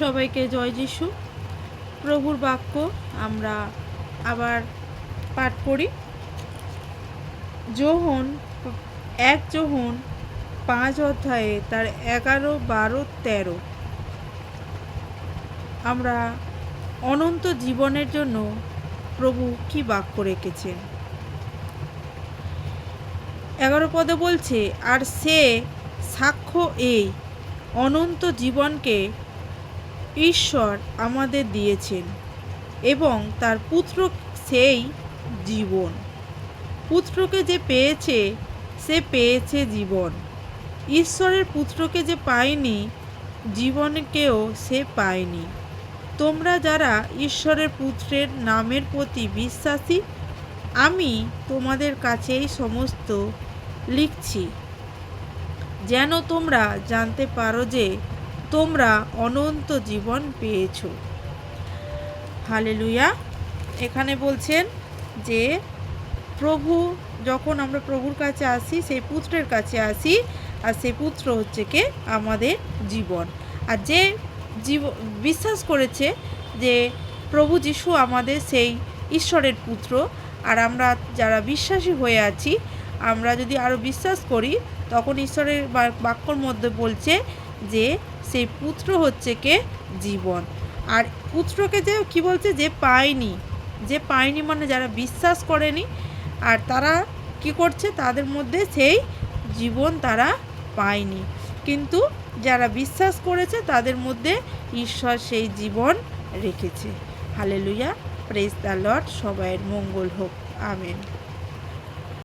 সবাইকে জয় যিশু। প্রভুর বাক্য আমরা আবার পাঠ করি। যোহন এক যোহন পাঁচ অধ্যায়ে, তার এগারো, বারো, তেরো। আমরা অনন্ত জীবনের জন্য প্রভু কি বাক্য রেখেছেন? এগারো পদে বলছে, আর সে সাক্ষ্য এই অনন্ত জীবনকে ঈশ্বর আমাদের দিয়েছেন এবং তার পুত্র সেই জীবন। পুত্রকে যে পেয়েছে, সে পেয়েছে জীবন। ঈশ্বরের পুত্রকে যে পায়নি, জীবনকেও সে পায়নি। তোমরা যারা ঈশ্বরের পুত্রের নামের প্রতি বিশ্বাসী, আমি তোমাদের কাছে এই সমস্ত লিখছি। যেন তোমরা জানতে পারো যে তোমরা অনন্ত জীবন পেয়েছ। হালেলুয়া। এখানে বলছেন যে, প্রভু, যখন আমরা প্রভুর কাছে আসি, সেই পুত্রের কাছে আসি, আর সেই পুত্র হচ্ছে কে? আমাদের জীবন। আর যে জীব, বিশ্বাস করেছে যে প্রভু যিশু আমাদের সেই ঈশ্বরের পুত্র, আর আমরা যারা বিশ্বাসী হয়ে আছি, আমরা যদি আরও বিশ্বাস করি, তখন ঈশ্বরের বাক্যর মধ্যে বলছে যে সেই পুত্র হচ্ছে কে? জীবন। আর পুত্রকে যে কি বলছে? যে পায়নি। যে পায়নি মানে যারা বিশ্বাস করেনি, আর তারা কি করছে? তাদের মধ্যে সেই জীবন তারা পায়নি। কিন্তু যারা বিশ্বাস করেছে, তাদের মধ্যে ঈশ্বর সেই জীবন রেখেছে। হালেলুয়া প্রেস দ্য লর্ড সবাইয়ের মঙ্গল হোক। আমেন